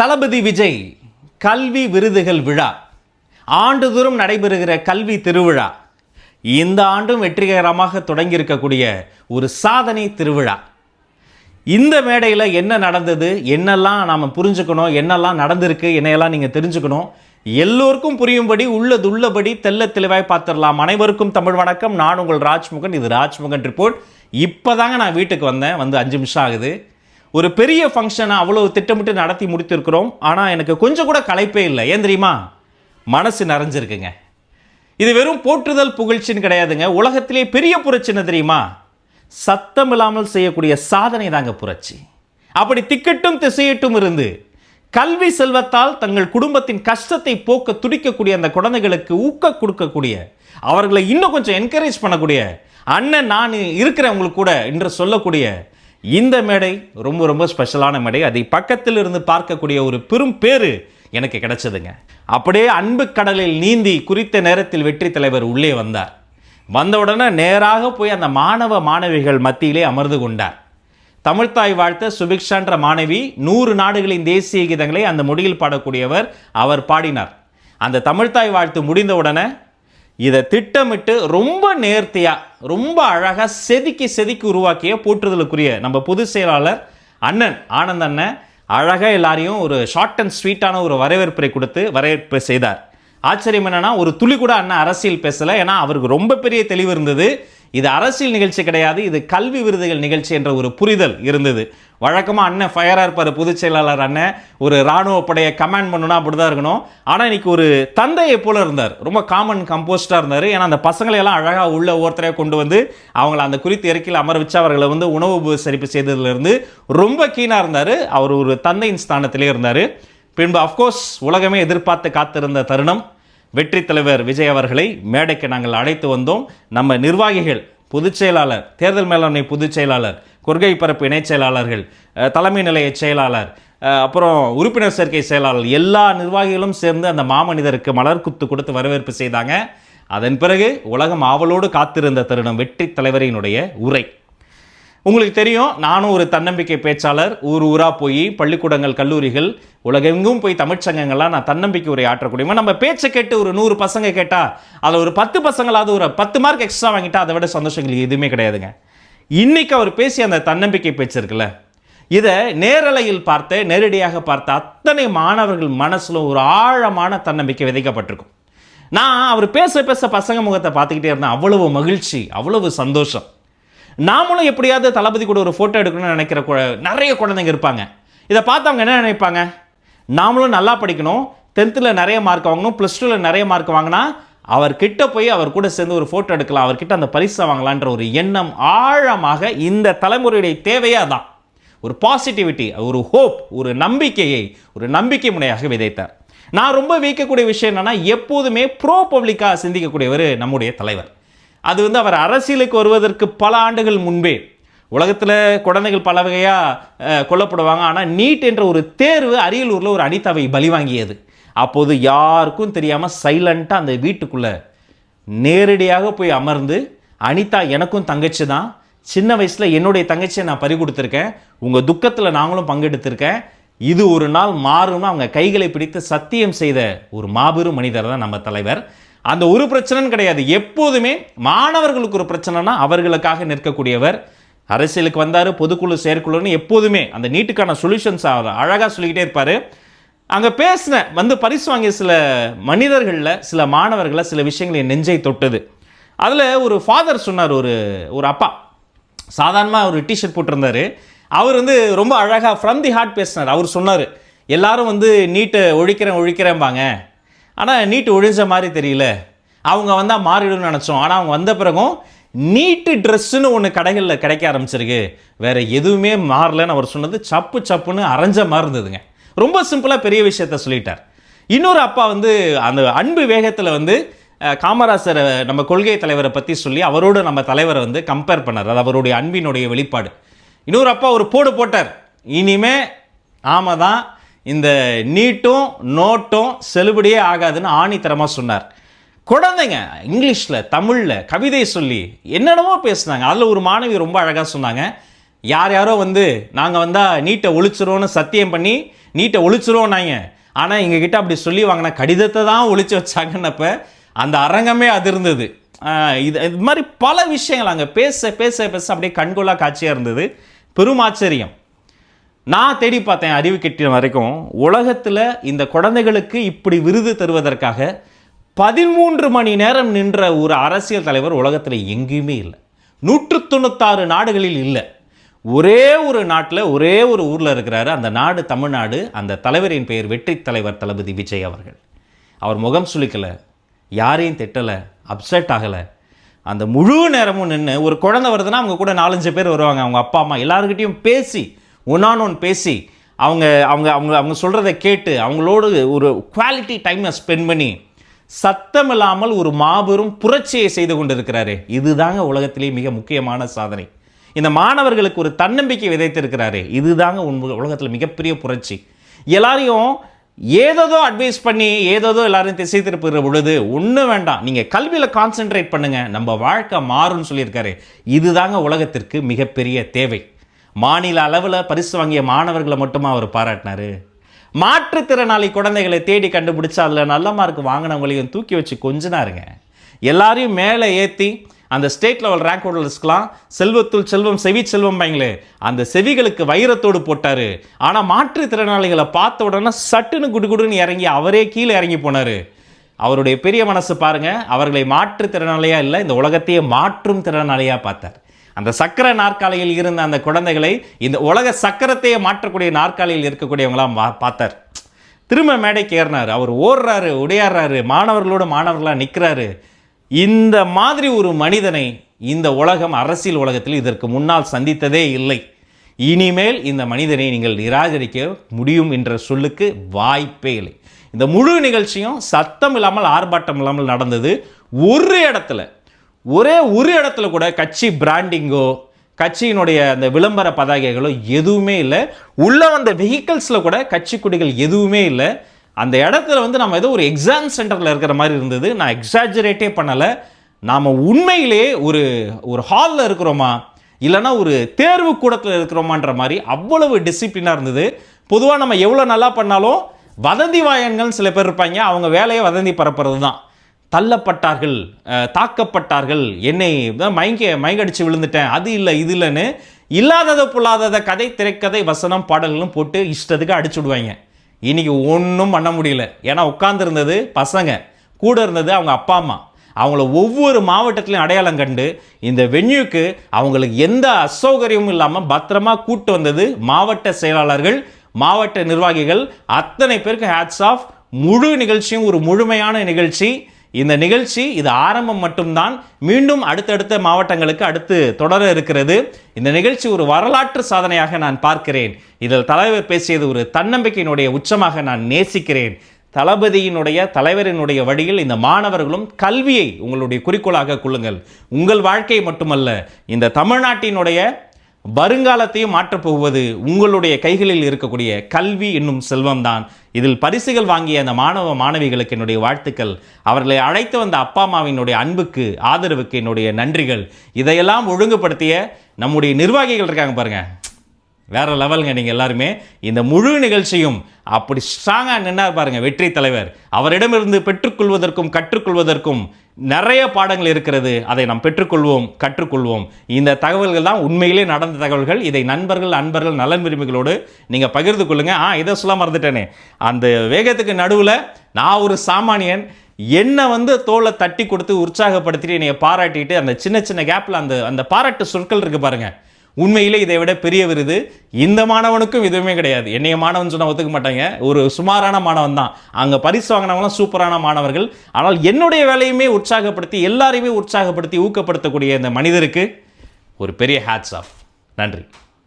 தளபதி விஜய் கல்வி விருதுகள் விழா. ஆண்டுதோறும் நடைபெறுகிற கல்வி திருவிழா. இந்த ஆண்டும் வெற்றிகரமாக தொடங்கியிருக்கக்கூடிய ஒரு சாதனை திருவிழா. இந்த மேடையில் என்ன நடந்தது என்னெல்லாம் நாம் புரிஞ்சுக்கணும் என்னெல்லாம் நடந்திருக்கு என்னையெல்லாம் நீங்கள் தெரிஞ்சுக்கணும் எல்லோருக்கும் புரியும்படி உள்ளது உள்ளபடி தெல்ல தெளிவாய் பார்த்துடலாம். அனைவருக்கும் தமிழ் வணக்கம். நான் உங்கள் ராஜ்முகன் இது ராஜ்முகன் ரிப்போர்ட். இப்போதாங்க நான் வீட்டுக்கு வந்தேன். வந்து அஞ்சு நிமிஷம் ஆகுது. ஒரு பெரிய ஃபங்க்ஷனை அவ்வளோ திட்டமிட்டு நடத்தி முடித்திருக்கிறோம். ஆனால் எனக்கு கொஞ்சம் கூட களைப்பே இல்லை. ஏன் தெரியுமா? மனசு நிறைஞ்சிருக்குங்க. இது வெறும் போற்றுதல் புகழ்ச்சின்னு கிடையாதுங்க. உலகத்திலே பெரிய புரட்சின்னு தெரியுமா? சத்தம் இல்லாமல் செய்யக்கூடிய சாதனை தாங்க புரட்சி. அப்படி திக்கட்டும் திசையிட்டும் இருந்து கல்வி செல்வத்தால் தங்கள் குடும்பத்தின் கஷ்டத்தை போக்க துடிக்கக்கூடிய அந்த குழந்தைகளுக்கு ஊக்க கொடுக்கக்கூடிய அவர்களை இன்னும் கொஞ்சம் என்கரேஜ் பண்ணக்கூடிய அண்ணன் நான் இருக்கிறேன் உங்களுக்கு கூட என்று சொல்லக்கூடிய இந்த மேடை ரொம்ப ரொம்ப ஸ்பெஷலான மேடை. அதை பக்கத்தில் இருந்து பார்க்கக்கூடிய ஒரு பெரும் பேரு எனக்கு கிடைச்சதுங்க. அப்படியே அன்பு கடலில் நீந்தி குறித்த நேரத்தில் வெற்றி தலைவர் உள்ளே வந்தார். வந்தவுடனே நேராக போய் அந்த மாணவ மாணவிகள் மத்தியிலே அமர்ந்து கொண்டார். தமிழ்த்தாய் வாழ்த்த சுபிக்ஷான்ற மாணவி நூறு நாடுகளின் தேசிய கீதங்களை அந்த மொழியில் பாடக்கூடியவர் அவர் பாடினார். அந்த தமிழ்த்தாய் வாழ்த்து முடிந்தவுடனே இதை திட்டமிட்டு ரொம்ப நேர்த்தியாக ரொம்ப அழகாக செதுக்கி செதுக்கி உருவாக்கிய போற்றுதலுக்குரிய நம்ம பொதுச் செயலாளர் அண்ணன் ஆனந்த் அண்ணன் அழகாக எல்லாரையும் ஒரு ஷார்ட் அண்ட் ஸ்வீட்டான ஒரு வரவேற்பை கொடுத்து வரவேற்பு செய்தார். ஆச்சரியம் என்னென்னா ஒரு துளி கூட அண்ணன் அரசியல் பேசலை. ஏன்னா அவருக்கு ரொம்ப பெரிய தெளிவு இருந்தது. இது அரசியல் நிகழ்ச்சி கிடையாது இது கல்வி விருதுகள் நிகழ்ச்சி என்ற ஒரு புரிதல் இருந்தது. வழக்கமாக அண்ணன் ஃபயராக இருப்பார் பொதுச் செயலாளர் அண்ணன். ஒரு இராணுவ படையை கமாண்ட் பண்ணணும்னா அப்படி தான் இருக்கணும். ஆனால் இன்னைக்கு ஒரு தந்தையை போல இருந்தார். ரொம்ப காமன் கம்போஸ்டாக இருந்தார். ஏன்னா அந்த பசங்களை எல்லாம் அழகாக உள்ள ஒருத்தரையாக கொண்டு வந்து அவங்கள அந்த குறித்து இறக்கில் அமர வச்சு அவர்களை வந்து உணவு உபசரிப்பு செய்ததுலேருந்து ரொம்ப கீனாக இருந்தார். அவர் ஒரு தந்தையின் ஸ்தானத்திலே இருந்தார். பின்பு அஃப்கோர்ஸ் உலகமே எதிர்பார்த்து காத்திருந்த தருணம். வெற்றி தலைவர் விஜய் அவர்களை மேடைக்கு நாங்கள் அழைத்து வந்தோம். நம்ம நிர்வாகிகள் பொதுச் செயலாளர் தேர்தல் மேலாண்மை பொதுச் செயலாளர் கொள்கை பரப்பு இணைச் செயலாளர்கள் தலைமை நிலைய செயலாளர் அப்புறம் உறுப்பினர் சேர்க்கை செயலாளர் எல்லா நிர்வாகிகளும் சேர்ந்து அந்த மாமனிதருக்கு மலர் குத்து கொடுத்து வரவேற்பு செய்தாங்க. அதன் பிறகு உலகம் ஆவலோடு காத்திருந்த தருணம் வெற்றி தலைவரினுடைய உரை. உங்களுக்கு தெரியும் நானும் ஒரு தன்னம்பிக்கை பேச்சாளர் ஊர் ஊராக போய் பள்ளிக்கூடங்கள் கல்லூரிகள் உலகெங்கும் போய் தமிழ்ச்சங்கங்கள்லாம் நான் தன்னம்பிக்கை உரை ஆற்றக்கூடியவன் நம்ம பேச்சை கேட்டு ஒரு நூறு பசங்க கேட்டால் அதில் ஒரு பத்து பசங்களாவது ஒரு பத்து மார்க் எக்ஸ்ட்ரா வாங்கிட்டா அதை விட சந்தோஷங்கள் எதுவுமே கிடையாதுங்க. இன்னைக்கு அவர் பேசிய அந்த தன்னம்பிக்கை பேச்சு இருக்குல்ல இதை நேரலையில் பார்த்த நேரடியாக பார்த்த அத்தனை மாணவர்கள் மனசில் ஒரு ஆழமான தன்னம்பிக்கை விதைக்கப்பட்டிருக்கும். நான் அவர் பேச பேச பசங்க முகத்தை பார்த்துக்கிட்டே இருந்தேன். அவ்வளவு மகிழ்ச்சி அவ்வளவு சந்தோஷம். நாமளும் எப்படியாவது தளபதி கூட ஒரு ஃபோட்டோ எடுக்கணும்னு நினைக்கிற கு- நிறைய குழந்தைங்க இருப்பாங்க. இதை பார்த்து அவங்க என்ன நினைப்பாங்க? நாமளும் நல்லா படிக்கணும். டென்த்தில் நிறைய மார்க் வாங்கணும். ப்ளஸ் டூவில் நிறைய மார்க் வாங்கினா அவர் கிட்ட போய் அவர் கூட சேர்ந்து ஒரு ஃபோட்டோ எடுக்கலாம். அவர்கிட்ட அந்த பரிசை வாங்கலான்ற ஒரு எண்ணம் ஆழமாக இந்த தலைமுறையுடைய தேவையே அதான். ஒரு பாசிட்டிவிட்டி ஒரு ஹோப் ஒரு நம்பிக்கையை ஒரு நம்பிக்கை முனையாக விதைத்தார். நான் ரொம்ப வீக்கக்கூடிய விஷயம் என்னென்னா எப்போதுமே ப்ரோ பப்ளிக்காக சிந்திக்கக்கூடியவர் நம்முடைய தலைவர். அது வந்து அவர் அரசியலுக்கு வருவதற்கு பல ஆண்டுகள் முன்பே. உலகத்தில் குழந்தைகள் பல வகையாக கொல்லப்படுவாங்க. ஆனால் நீட் என்ற ஒரு தேர்வு அரியலூரில் ஒரு அனிதாவை பலி வாங்கியது அப்போது யாருக்கும் தெரியாமல் சைலண்ட்டாக அந்த வீட்டுக்குள்ளே நேரடியாக போய் அமர்ந்து அனிதா எனக்கும் தங்கச்சி தான். சின்ன வயசில் என்னுடைய தங்கச்சியை நான் பறி கொடுத்துருக்கேன். உங்கள் துக்கத்தில் நாங்களும் பங்கெடுத்திருக்கேன். இது ஒரு நாள் மாறும்னு அவங்க கைகளை பிடித்து சத்தியம் செய்த ஒரு மாபெரும் மனிதர் தான் நம்ம தலைவர். அந்த ஒரு பிரச்சனைன்னு கிடையாது. எப்போதுமே மாணவர்களுக்கு ஒரு பிரச்சனைனா அவர்களுக்காக நிற்கக்கூடியவர் அரசியலுக்கு வந்தார் பொதுக்குழு செயற்குழுன்னு எப்போதுமே அந்த நீட்டுக்கான சொல்யூஷன்ஸ் அழகாக சொல்லிக்கிட்டே இருப்பார். அங்கே பேசின வந்து பரிசு வாங்கிய சில மனிதர்களில் சில மாணவர்களை சில விஷயங்களை நெஞ்சை தொட்டது. அதில் ஒரு ஃபாதர் சொன்னார் ஒரு ஒரு அப்பா. சாதாரணமாக ஒரு டிஷர்ட் போட்டிருந்தாரு. அவர் வந்து ரொம்ப அழகாக ஃப்ரம் தி ஹார்ட் பேசினார். அவர் சொன்னார் எல்லாரும் வந்து நீட்டை ஒழிக்கிறேன் ஒழிக்கிறேன்பாங்க. ஆனால் நீட்டு ஒழிஞ்ச மாதிரி தெரியல. அவங்க வந்தால் மாறிடும்னு நினச்சோம். ஆனால் அவங்க வந்த பிறகும் நீட்டு ட்ரெஸ்ஸுன்னு ஒன்று கடைகளில் கிடைக்க ஆரம்பிச்சிருக்கு. வேறு எதுவுமே மாறலன்னு அவர் சொன்னது சப்பு சப்புன்னு அரைஞ்ச மாதிரி இருந்ததுங்க. ரொம்ப சிம்பிளாக பெரிய விஷயத்த சொல்லிட்டார். இன்னொரு அப்பா வந்து அந்த அன்பு வேகத்தில் வந்து காமராசரை நம்ம கொள்கை தலைவரை பற்றி சொல்லி அவரோடு நம்ம தலைவரை வந்து கம்பேர் பண்ணார். அது அவருடைய அன்பினுடைய வெளிப்பாடு. இன்னொரு அப்பா ஒரு போடு போட்டார். இனிமே ஆமாம் தான் இந்த நீட்டும் நோட்டும் செல்லுபடியே ஆகாதுன்னு ஆணித்தரமாக சொன்னார். குழந்தைங்க இங்கிலீஷில் தமிழில் கவிதை சொல்லி என்னென்னமோ பேசுனாங்க. அதில் ஒரு மாணவி ரொம்ப அழகாக சொன்னாங்க. யார் யாரோ வந்து நாங்கள் வந்தால் நீட்டை ஒழிச்சிரோன்னு சத்தியம் பண்ணி நீட்டை ஒழிச்சிருவோம்னாங்க. ஆனால் எங்ககிட்ட அப்படி சொல்லி வாங்கின கடிதத்தை தான் ஒழிச்சு வச்சாங்கன்னப்ப அந்த அரங்கமே அதிர்ந்தது. இருந்தது இது இது மாதிரி பல விஷயங்கள் அங்கே பேச பேச பேச அப்படியே கண்கொள்ளா காட்சியாக இருந்தது. பெரும் ஆச்சரியம். நான் தேடி பார்த்தேன் அறிவு கிட்டின வரைக்கும் உலகத்தில் இந்த குழந்தைகளுக்கு இப்படி விருது தருவதற்காக பதிமூன்று மணி நேரம் நின்ற ஒரு அரசியல் தலைவர் உலகத்தில் எங்கேயுமே இல்லை. நூற்று தொண்ணூத்தாறு நாடுகளில் இல்லை. ஒரே ஒரு நாட்டில் ஒரே ஒரு ஊரில் இருக்கிறாரு. அந்த நாடு தமிழ்நாடு. அந்த தலைவரின் பெயர் வெற்றி தலைவர் தளபதி விஜய் அவர்கள். அவர் முகம் சுளிக்கலை. யாரையும் திட்டலை. அப்செட் ஆகலை. அந்த முழு நேரமும் நின்று ஒரு குழந்தை வருதுன்னா அவங்க கூட நாலஞ்சு பேர் வருவாங்க. அவங்க அப்பா அம்மா எல்லாருக்கிட்டையும் பேசி ஒன்னான் ஒன் பேசி அவங்க அவங்க அவங்க அவங்க சொல்கிறத கேட்டு அவங்களோடு ஒரு குவாலிட்டி டைமை ஸ்பெண்ட் பண்ணி சத்தம் இல்லாமல் ஒரு மாபெரும் புரட்சியை செய்து கொண்டிருக்கிறாரு. இதுதாங்க உலகத்திலேயே மிக முக்கியமான சாதனை. இந்த மாணவர்களுக்கு ஒரு தன்னம்பிக்கை விதைத்திருக்கிறாரு. இதுதாங்க உண்மை உலகத்தில் மிகப்பெரிய புரட்சி. எல்லாரையும் ஏதோதோ அட்வைஸ் பண்ணி ஏதோதோ எல்லாரும் திசை திருப்புகிற பொழுது ஒன்றும் வேண்டாம். நீங்கள் கல்வியில் கான்சென்ட்ரேட் பண்ணுங்கள் நம்ம வாழ்க்கை மாறும்னு சொல்லியிருக்காரு. இதுதாங்க உலகத்திற்கு மிகப்பெரிய தேவை. மாநில அளவில் பரிசு வாங்கிய மாணவர்களை மட்டுமா அவர் பாராட்டினாரு? மாற்றுத்திறனாளி குழந்தைகளை தேடி கண்டுபிடிச்சு அதில் நல்ல மார்க் வாங்கினவங்களையும் தூக்கி வச்சு கொஞ்சினாருங்க. எல்லாரையும் மேலே ஏற்றி அந்த ஸ்டேட் லெவல் ரேங்க் ஹோல்டர்ஸ்க்கெலாம் செல்வத்துள் செல்வம் செவி செல்வம் பைங்களே அந்த செவிகளுக்கு வைரத்தோடு போட்டார். ஆனால் மாற்றுத்திறனாளிகளை பார்த்த உடனே சட்டுன்னு குடுகுடுன்னு இறங்கி அவரே கீழே இறங்கி போனார். அவருடைய பெரிய மனசு பாருங்கள் அவர்களை மாற்றுத்திறனாளியாக இல்லை இந்த உலகத்தையே மாற்றும் திறனாளியாக பார்த்தார். அந்த சக்கர நாற்காலியில் இருந்த அந்த குழந்தைகளை இந்த உலக சக்கரத்தையே மாற்றக்கூடிய நாற்காலியில் இருக்கக்கூடியவங்களாம் பா- பார்த்தார். திரும்ப மேடைக்கு ஏறினார். அவர் ஓடுறாரு உடையாடுறாரு மாணவர்களோட மாணவர்களாக நிற்கிறாரு இந்த மாதிரி ஒரு மனிதனை இந்த உலகம் அரசியல் உலகத்தில் இதற்கு முன்னால் சந்தித்ததே இல்லை. இனிமேல் இந்த மனிதனை நீங்கள் நிராகரிக்க முடியும் என்ற சொல்லுக்கு வாய்ப்பே இல்லை. இந்த முழு நிகழ்ச்சியும் சத்தம் இல்லாமல் ஆர்ப்பாட்டம் இல்லாமல் நடந்தது ஒரு இடத்துல. ஒரே ஒரு இடத்துல கூட கட்சி பிராண்டிங்கோ கட்சியினுடைய அந்த விளம்பர பதாகைகளோ எதுவுமே இல்லை. உள்ளே வந்த வெஹிக்கல்ஸில் கூட கட்சி கொடிகள் எதுவுமே இல்லை. அந்த இடத்துல வந்து நம்ம ஏதோ ஒரு எக்ஸாம் சென்டரில் இருக்கிற மாதிரி இருந்தது. நான் எக்ஸாஜரேட்டே பண்ணலை. நாம் உண்மையிலேயே ஒரு ஒரு ஹாலில் இருக்கிறோமா? இல்லைன்னா ஒரு தேர்வு கூடத்தில் இருக்கிறோமான்ற மாதிரி அவ்வளவு டிசிப்ளினாக இருந்தது. பொதுவாக நம்ம எவ்வளோ நல்லா பண்ணாலும் வதந்தி வாயன்கள் சில பேர் இருப்பாங்க. அவங்க வேலையை வதந்தி பரப்புறது தான் தள்ளப்பட்டார்கள் தாக்கப்பட்டார்கள். என்னை தான் மயங்க மயங்கடிச்சு விழுந்துட்டேன். அது இல்லை இது இல்லைன்னு இல்லாததை பொல்லாததை கதை திரைக்கதை வசனம் பாடல்களும் போட்டு இஷ்டத்துக்கு அடிச்சு விடுவாங்க. இன்னைக்கு ஒன்றும் பண்ண முடியல. ஏன்னா உட்காந்துருந்தது பசங்க. கூட இருந்தது அவங்க அப்பா அம்மா. அவங்கள ஒவ்வொரு மாவட்டத்திலையும் அடையாளம் கண்டு இந்த வென்யூக்கு அவங்களுக்கு எந்த அசௌகரியமும் இல்லாமல் பத்திரமா கூட்டு வந்தது மாவட்ட செயலாளர்கள் மாவட்ட நிர்வாகிகள். அத்தனை பேருக்கு ஹேட்ஸ் ஆஃப் முழு நிகழ்ச்சியும் ஒரு முழுமையான நிகழ்ச்சி. இந்த நிகழ்ச்சி இது ஆரம்பம் மட்டும்தான். மீண்டும் அடுத்தடுத்த மாவட்டங்களுக்கு அடுத்து தொடர இருக்கிறது. இந்த நிகழ்ச்சி ஒரு வரலாற்று சாதனையாக நான் பார்க்கிறேன். இதில் தலைவர் பேசியது ஒரு தன்னம்பிக்கையினுடைய உச்சமாக நான் நேசிக்கிறேன். தளபதியினுடைய தலைவரினுடைய வழியில் இந்த மாணவர்களும் கல்வியை உங்களுடைய குறிக்கோளாக கொள்ளுங்கள். உங்கள் வாழ்க்கை மட்டுமல்ல இந்த தமிழ்நாட்டினுடைய வருங்காலத்தையும் மாற்றப்போவது உங்களுடைய கைகளில் இருக்கக்கூடிய கல்வி என்னும் செல்வம்தான். இதில் பரிசுகள் வாங்கிய அந்த மாணவ மாணவிகளுக்கு என்னுடைய வாழ்த்துக்கள். அவர்களை அழைத்து வந்த அப்பா அம்மாவினுடைய அன்புக்கு ஆதரவுக்கு என்னுடைய நன்றிகள். இதையெல்லாம் ஒழுங்குபடுத்திய நம்முடைய நிர்வாகிகள் இருக்காங்க பாருங்கள் வேற லெவலுங்க நீங்கள் எல்லாருமே. இந்த முழு நிகழ்ச்சியும் அப்படி ஸ்ட்ராங்காக நின்னார் பாருங்கள் வெற்றி தலைவர். அவரிடமிருந்து பெற்றுக்கொள்வதற்கும் கற்றுக்கொள்வதற்கும் நிறைய பாடங்கள் இருக்கிறது. அதை நாம் பெற்றுக்கொள்வோம் கற்றுக்கொள்வோம். இந்த தகவல்கள் தான் உண்மையிலே நடந்த தகவல்கள். இதை நண்பர்கள் அன்பர்கள் நலன் விரும்பிகளோடு நீங்கள் பகிர்ந்து கொள்ளுங்கள் ஆ இதை சொல்ல மறந்துட்டேனே. அந்த வேகத்துக்கு நடுவில் நான் ஒரு சாமானியன். என்னை வந்து தோலை தட்டி கொடுத்து உற்சாகப்படுத்திட்டு என்னை பாராட்டிட்டு அந்த சின்ன சின்ன கேப்பில் அந்த அந்த பாராட்டு சொற்கள் இருக்குது பாருங்கள் உண்மையிலே இதை விட பெரிய விருது. இந்த மாணவனுக்கும் எதுவுமே கிடையாது. என்னைய மாணவன் சொன்னால் ஒத்துக்க மாட்டாங்க. ஒரு சுமாரான மாணவன் தான். அங்கே பரிசு வாங்கினவங்களாம் சூப்பரான மாணவர்கள். ஆனால் என்னுடைய வேலையுமே உற்சாகப்படுத்தி எல்லாரையுமே உற்சாகப்படுத்தி ஊக்கப்படுத்தக்கூடிய இந்த மனிதருக்கு ஒரு பெரிய ஹேட்ஸ் ஆஃப் நன்றி.